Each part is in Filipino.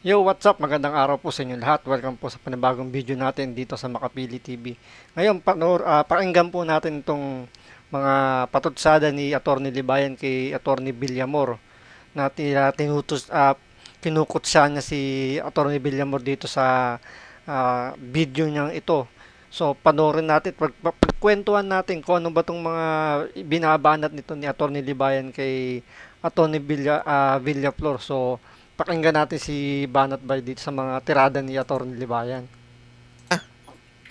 Yo, what's up? Magandang araw po sa inyo lahat. Welcome po sa panibagong video natin dito sa Makapili TV. Ngayon, panor, ah, pakinggan po natin itong mga patutsada ni Attorney Libayan kay Attorney Villamor na tila tinutos, ah, kinukutsa niya si Attorney Villamor dito sa ah, video niyang ito. So, panoorin natin, pag, pag- pagkwentuhan natin kung ano ba itong mga binabanat nito ni Attorney Libayan kay Attorney Villa, ah, Villaflor. So, pakinggan natin si Banat Bay dito sa mga tirada ni Attorney Libayan.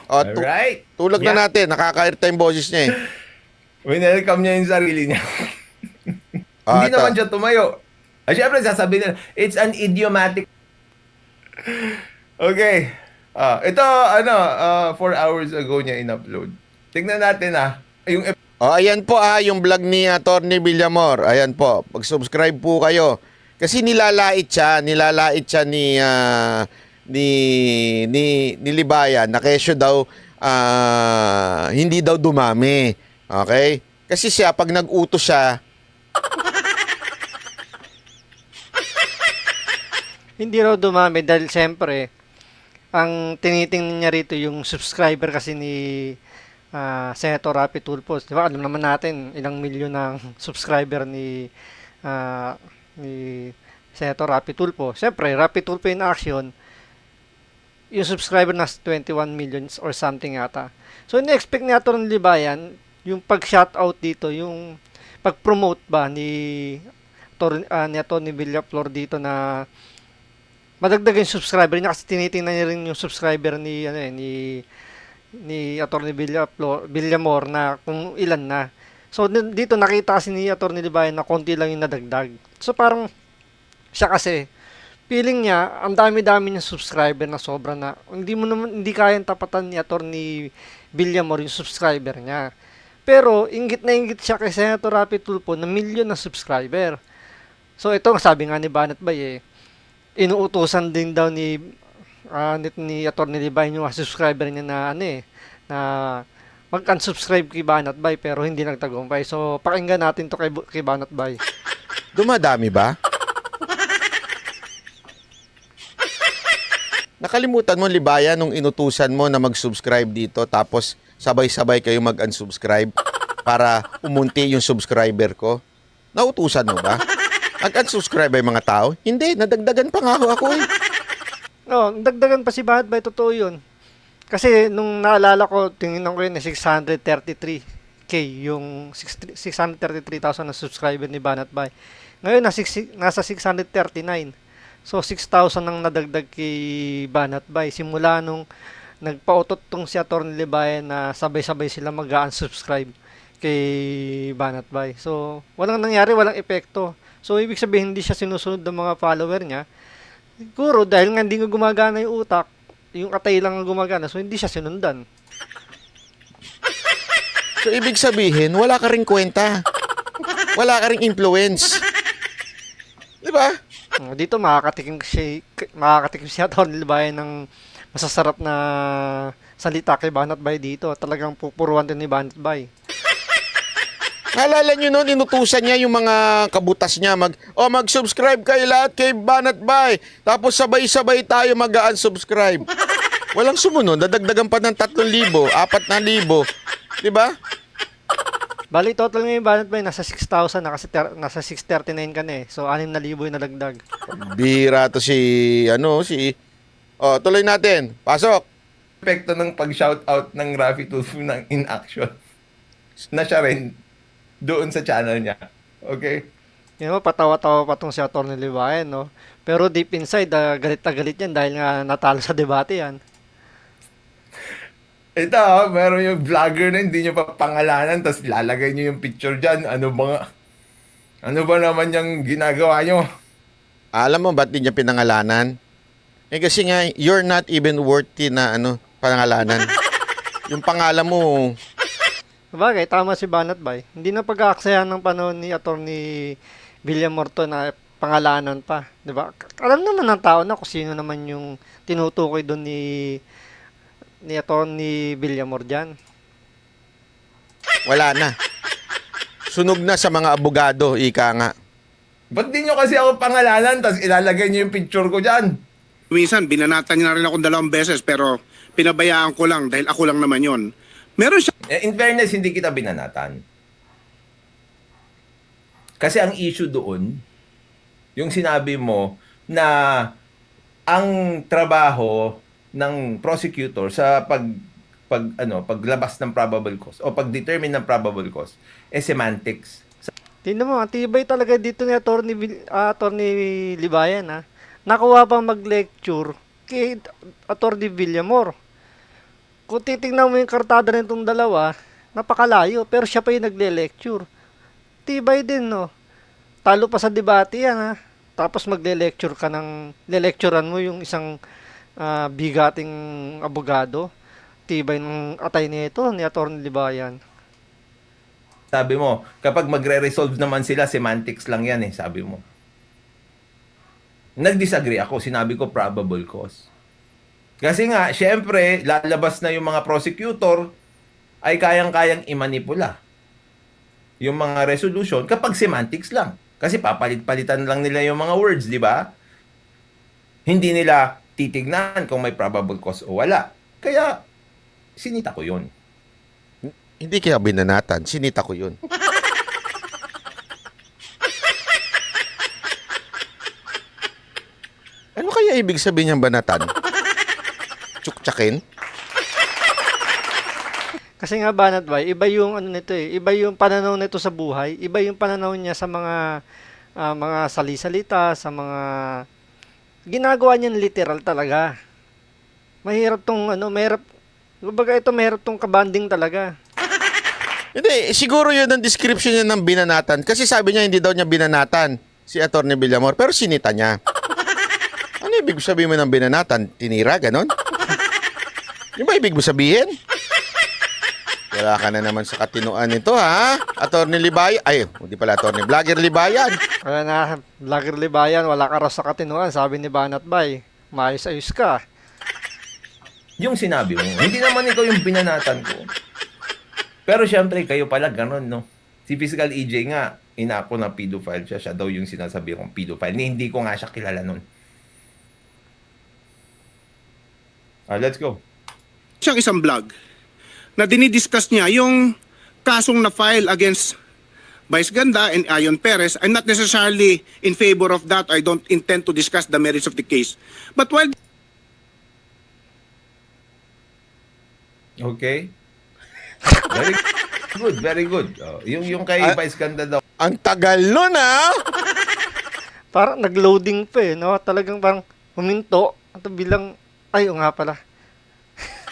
O, tu- Alright. tulog Yeah. na natin. Nakaka-airtime boses niya eh. Winelcome niya yung sarili niya. Ah, Hindi ito. naman siya tumayo. Ay, syempre, sasabihin nila, it's an idiomatic... Okay. Ah, ito, ano, ah, four hours ago niya in-upload. Tingnan natin ah. Yung ep- O, ayan po ah, yung vlog ni Attorney Villamor. Ayan po. Pag-subscribe po kayo. Kasi nilalait siya, nilalait siya ni ah, ni ni ni Libayan na kesyo daw ah, hindi daw dumami. Okay? Kasi siya pag nag-utos siya, Hindi raw dumami dahil siyempre, ang tinitingnan niya rito yung subscriber kasi ni ah, Senator Rapi Tulfo. Di ba? Alam naman natin ilang milyon ng subscriber ni ah, ni Senator Rapi Tulfo. Siyempre, Rapi Tulfo in action, yung subscriber na 21 millions or something yata. So, in-expect ni Atty. Libayan, yung pag-shoutout dito, yung pag-promote ba ni Tor, uh, ni Atty. Villaflor dito na madagdagan yung subscriber niya kasi tinitingnan niya rin yung subscriber ni ano eh, ni ni Attorney Villaflor, Villamor na kung ilan na. So dito nakita kasi ni Attorney Libayan na konti lang yung nadagdag. So parang siya kasi feeling niya ang dami-dami niyang subscriber na sobra na hindi mo naman hindi kayang tapatan ni Attorney Villamor yung subscriber niya. Pero ingit na ingit siya kay Senator Rapi Tulfo na milyon na subscriber. So ito ang sabi nga ni Banat Bay eh inuutosan din daw ni ah, nit ni Attorney Libayan yung subscriber niya na ano eh na mag-unsubscribe kay Banat Bay pero hindi nagtagumpay. So pakinggan natin to kay, kay Banat Bay. dumadami ba? Nakalimutan mo, Libayan, nung inutusan mo na mag-subscribe dito tapos sabay-sabay kayo mag-unsubscribe para umunti yung subscriber ko? Nautusan mo ba? Nag-unsubscribe ba yung mga tao? Hindi, nadagdagan pa nga ho ako eh. No, dagdagan pa si Banat Bay, totoo yun. Kasi nung naalala ko, tingnan ko yun, eh, 633k yung 6 633,000 na subscriber ni Banat Bay. Ngayon, nasa, six- nasa 639. So, 6,000 ang nadagdag kay Banat Bay. Simula nung nagpautot tong si Atty. Libayan na sabay-sabay sila mag-unsubscribe kay Banat Bay. So, walang nangyari, walang epekto. So, ibig sabihin, hindi siya sinusunod ng mga follower niya. Siguro, dahil nga hindi nga gumagana yung utak, yung atay lang ang gumagana, so hindi siya sinundan. So, ibig sabihin, wala ka ring kwenta. Wala ka ring influence. Di ba? Uh, dito makakatikim si makakatikim si Atty. Libayan ng masasarap na salita kay Banat Bay dito. Talagang pupuruan din ni Banat Bay. Naalala nyo noon, inutusan niya yung mga kabutas niya. Mag, oh, mag-subscribe kayo lahat kay Banat Bay. Tapos sabay-sabay tayo mag-unsubscribe. Walang sumunod, dadagdagan pa ng 3,000, 4,000. Di ba? Bali, total ngayon Banat Bay, nasa 6,000 na kasi ter- nasa 639 ka na eh. So, 6,000 yung nadagdag. Bira to si, ano, si... Oh, tuloy natin. Pasok. epekto ng pag-shoutout ng Rafi Tulfo ng in action na siya rin doon sa channel niya. Okay? Yan mo, patawa-tawa pa tong si Atty. Libayan, no? Pero deep inside, ah, galit na galit yan dahil nga natalo sa debate yan. Ito, ah, meron yung vlogger na hindi nyo pa pangalanan, tapos lalagay nyo yung picture dyan. Ano ba nga? Ano ba naman yung ginagawa nyo? Alam mo ba't di niya pinangalanan? Eh kasi nga, you're not even worthy na ano, pangalanan. yung pangalan mo, Sabagay, tama si Banat Bay. Hindi na pag-aaksayan ng panahon ni Atty. William Morton na pangalanan pa, 'di ba? Alam naman ng tao na kung sino naman yung tinutukoy doon ni ni Atty. Villamor diyan. wala na. Sunog na sa mga abogado, ika nga. Ba't di nyo kasi ako pangalanan, tapos ilalagay nyo yung picture ko dyan? Minsan, binanatan niya na rin ako dalawang beses pero pinabayaan ko lang dahil ako lang naman yon. Meron siya Eh, in fairness, hindi kita binanatan. Kasi ang issue doon, yung sinabi mo na ang trabaho ng prosecutor sa pag pag ano paglabas ng probable cause o pag-determine ng probable cause eh semantics. Tingnan mo, ang tibay talaga dito ni Attorney, Vil- ah, Attorney Libayan, ha? Nakuha pang mag-lecture kay Attorney Villamor. Kung titingnan mo yung kartada nitong dalawa, napakalayo, pero siya pa yung nagle-lecture. Tibay din, no? Talo pa sa debate yan, ha? Tapos magle-lecture ka ng, le-lecturean mo yung isang ah, bigating abogado. Tibay ng atay nito ni Attorney Libayan. Sabi mo, kapag magre-resolve naman sila, semantics lang yan eh, sabi mo. Nag-disagree ako, sinabi ko probable cause. Kasi nga, syempre, lalabas na yung mga prosecutor ay kayang-kayang imanipula yung mga resolution kapag semantics lang. Kasi papalit-palitan lang nila yung mga words, di ba? Hindi nila titignan kung may probable cause o wala. Kaya, sinita ko yun. Hindi kaya binanatan, sinita ko yun. ano kaya ibig sabihin ng banatan? Tsuktsakin? Kasi nga banat ba, iba yung ano nito eh, iba yung pananaw nito sa buhay, iba yung pananaw niya sa mga ah, mga salisalita, sa mga ginagawa niya literal talaga. Mahirap tong ano, mahirap Kumbaga ito mahirap tong kabanding talaga. Hindi, siguro yun ang description niya ng binanatan. Kasi sabi niya hindi daw niya binanatan si Atty. Villamor, pero sinita niya. Ano ibig sabihin mo ng binanatan? Tinira, ganon? Yung ba ibig mo sabihin? Wala ka na naman sa katinuan nito, ha? Attorney Libay, ay, hindi pala Attorney, Vlogger Libayan. Kaya na, vlogger libayan, wala ka raw sa katinuan, sabi ni Banat Bay. Maayos-ayos ka. yung sinabi mo. Hindi naman ikaw yung binanatan ko. Pero syempre, kayo pala ganun, no? Si Physical EJ nga, inako na pedophile siya. Siya daw yung sinasabi kong pedophile. Ni, hindi ko nga siya kilala nun. Ah, let's go. Siyang isang vlog na dinidiscuss niya yung kasong na-file against Vice Ganda and Ayon Perez. I'm not necessarily in favor of that. I don't intend to discuss the merits of the case. But while Okay? Very good, very good. Oh, yung, yung kay Ah. Vice Ganda daw. Ang tagal nun, ha? Parang nag-loading pa eh, no? Talagang parang huminto at bilang, ay, o nga pala.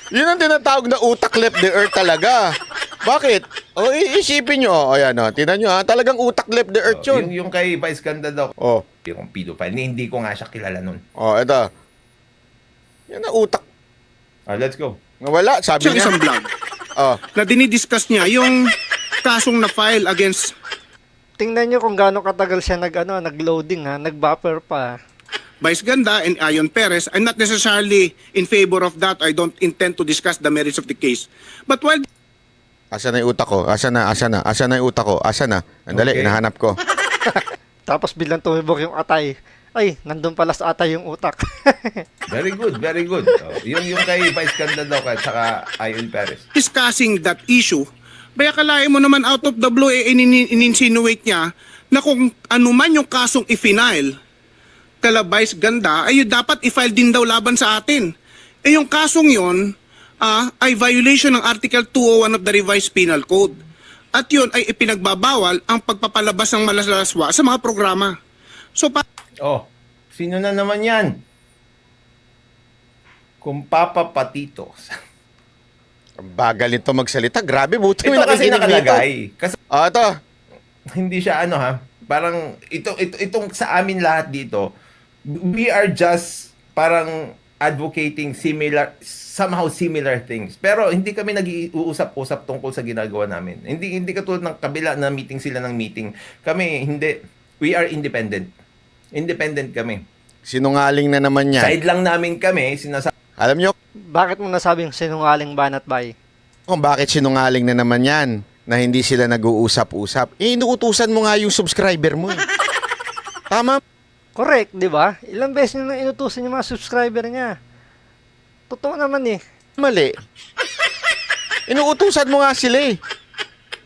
Yun ang tinatawag na utak left the earth talaga. Bakit? O, iisipin nyo. O, ayan, o. Tinan nyo, ha? Talagang utak left the earth Oh, yung, yun. yung kay Vice Ganda daw. O, Yung pedophile. Ni, hindi ko nga siya kilala nun. o, eto. Yan ang utak. Ah, let's go. Nawala, sabi siyang niya. isang vlog Oh, na dinidiscuss niya yung kasong na-file against Tingnan nyo kung gaano katagal siya nag, ano, nag-loading ha, nag-buffer pa. Vice Ganda and Ayon Perez. I'm not necessarily in favor of that. I don't intend to discuss the merits of the case. But while asa na yung utak ko? Asa na, asa na, asa na yung utak ko? Asa na? Andali, Okay. hinahanap ko. Tapos biglang tumibok yung atay. Ay, nandun pala sa atay yung utak. Very good, very good. Oh, yung, yung kay Vice Ganda daw, at saka Ayon Perez. discussing that issue, baya kalahin mo naman out of the blue, eh, inin- in-insinuate niya na kung ano man yung kasong i-file kala Vice Ganda, ay yun dapat i-file din daw laban sa atin. Eh yung kasong yon ah, ay violation ng Article 201 of the Revised Penal Code. At yun ay ipinagbabawal ang pagpapalabas ng malalaswa sa mga programa. So pa- Oh, sino na naman yan? Kung Papa Patito. Ang bagal nito magsalita. Grabe, buti may Ito kasi nakikinig dito. nakalagay. Kasi Oh, ito. hindi siya ano ha, parang ito, ito itong sa amin lahat dito, we are just parang advocating similar somehow similar things. Pero hindi kami nag-uusap-usap tungkol sa ginagawa namin. Hindi hindi katulad ng kabila na meeting sila ng meeting. Kami hindi we are independent. Independent kami. Sinungaling na naman yan. Side lang namin kami, sinasabi Alam nyo Bakit mo nasabing sinungaling Banat Bay? kung bakit sinungaling na naman yan na hindi sila nag-uusap-usap? Eh, inuutusan mo nga yung subscriber mo. eh. Tama? Correct, di ba? Ilang beses nyo na inutusan yung mga subscriber niya. Totoo naman eh. Mali. Inuutusan mo nga sila eh.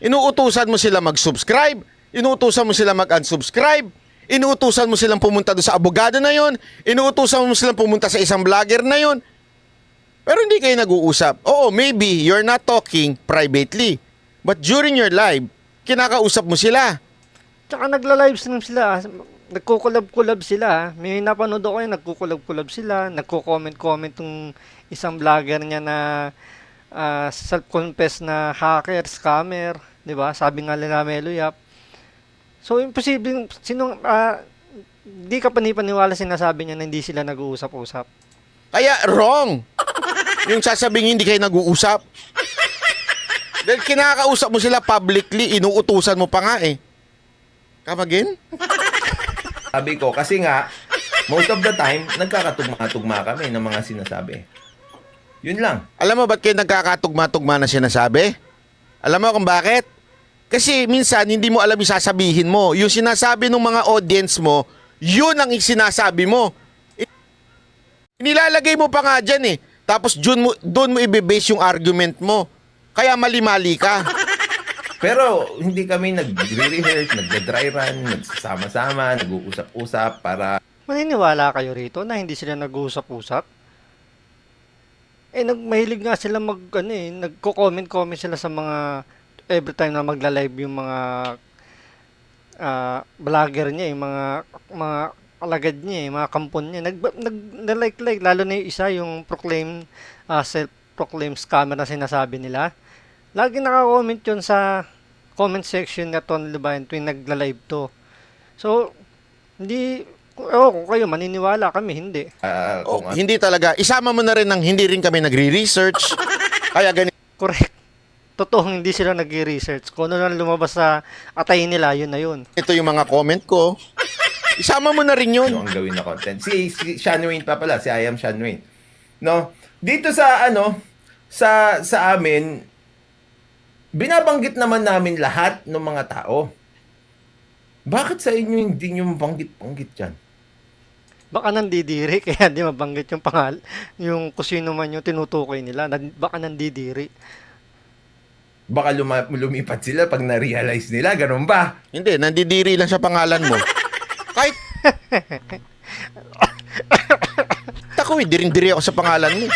Inuutusan mo sila mag-subscribe. Inuutusan mo sila mag-unsubscribe. Inuutusan mo silang pumunta doon sa abogado na yon. Inuutusan mo silang pumunta sa isang vlogger na yon. Pero hindi kayo nag-uusap. Oo, maybe you're not talking privately. But during your live, kinakausap mo sila. Tsaka nagla-livestream sila. Nagkukulab-kulab sila. May napanood ako yung nagkukulab-kulab sila. Nagko-comment-comment yung isang vlogger niya na ah, self-confess na hacker, scammer. Di ba? Sabi nga nila Melo Yap. So, imposible. Sinong, ah, di ka panipaniwala sinasabi niya na hindi sila nag-uusap-usap. Kaya wrong. Yung sasabihin hindi kayo nag-uusap. Dahil kinakausap mo sila publicly, inuutusan mo pa nga eh. Come again? Sabi ko, kasi nga, most of the time, nagkakatugma-tugma kami ng mga sinasabi. Yun lang. Alam mo ba't kayo nagkakatugma-tugma na sinasabi? Alam mo kung bakit? Kasi minsan hindi mo alam yung sasabihin mo. Yung sinasabi ng mga audience mo, yun ang sinasabi mo. I- Nilalagay mo pa nga dyan eh. Tapos doon mo, doon mo ibibase yung argument mo. Kaya mali-mali ka. Pero hindi kami nagre-rehearse, nagda-dry run, nagsasama-sama, nag-uusap-usap para Maniniwala kayo rito na hindi sila nag-uusap-usap? Eh, nag, mahilig nga sila mag, ano eh, nagko-comment-comment sila sa mga, every time na magla-live yung mga, ah, vlogger niya, yung mga, mga alagad niya, eh, mga kampon niya, nag, nag, like-like, lalo na yung isa, yung proclaim, ah, self-proclaimed scammer na sinasabi nila. Lagi naka-comment yun sa comment section na Ton Libayan tuwing nagla-live to. So, hindi, oh, kung kayo maniniwala kami, hindi. ah, Oh, kung ano. hindi talaga. Isama mo na rin ng hindi rin kami nagre-research. Kaya ganito. Correct. Totoong hindi sila nag-research. Kung ano lang lumabas sa atay nila, yun na yun. Ito yung mga comment ko. Isama mo na rin yun. ano ang gawin na content. Si, si Sean Wayne pa pala, si I am Sean Wayne. No? Dito sa ano, sa sa amin binabanggit naman namin lahat ng mga tao. Bakit sa inyo hindi nyo banggit-banggit yan? Baka nandidiri, kaya di mabanggit yung pangal, yung kung sino man yung tinutukoy nila. Baka nandidiri. Baka luma- lumipat sila pag na-realize nila, ganun ba? Hindi, nandidiri lang sa pangalan mo. Kahit... Ako eh, diring-diri ako sa pangalan mo.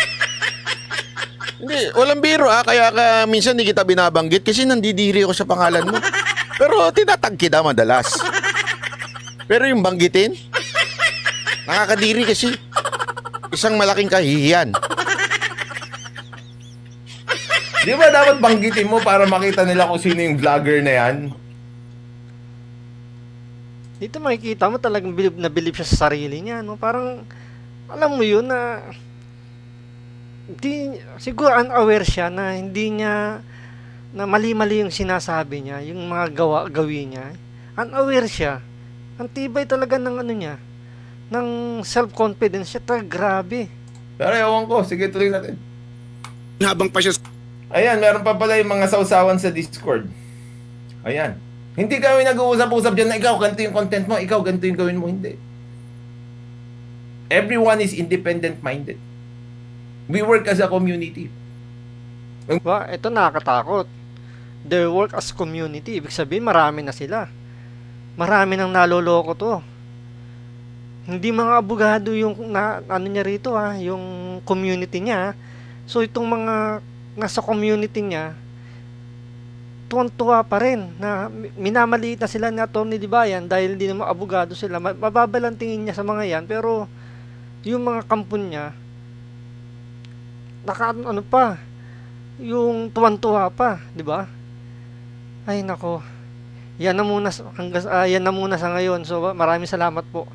Hindi, walang biro ah, kaya ka minsan hindi kita binabanggit kasi nandidiri ako sa pangalan mo. Pero tinatag kita madalas. Pero yung banggitin, nakakadiri kasi. Isang malaking kahihiyan. Di ba dapat banggitin mo para makita nila kung sino yung vlogger na yan? Dito makikita mo talagang bilib na bilib siya sa sarili niya. No? Parang, alam mo yun na, di, siguro unaware siya na hindi niya, na mali-mali yung sinasabi niya, yung mga gawa, gawin niya. Unaware siya. Ang tibay talaga ng ano niya, ng self-confidence siya. Talaga grabe. Pero ewan ko, sige tuloy natin. Habang pa siya Ayan, meron pa pala yung mga sausawan sa Discord. Ayan. Hindi kami nag-uusap-usap dyan na ikaw, ganito yung content mo, ikaw, ganito yung gawin mo. Hindi. Everyone is independent-minded. We work as a community. Diba? Ito nakakatakot. Their work as community. Ibig sabihin, marami na sila. Marami nang naloloko to. Hindi mga abogado yung na, ano niya rito ha, yung community niya. So itong mga nasa community niya, tuwan-tuwa pa rin na mi- minamaliit na sila ni Atty. Libayan dahil hindi naman abogado sila. Ma- Mababal ang tingin niya sa mga yan pero yung mga kampon niya naka ano pa yung tuwan-tuwa pa, di ba? Ay nako. Yan na muna hanggang ah, yan na muna sa ngayon. So maraming salamat po.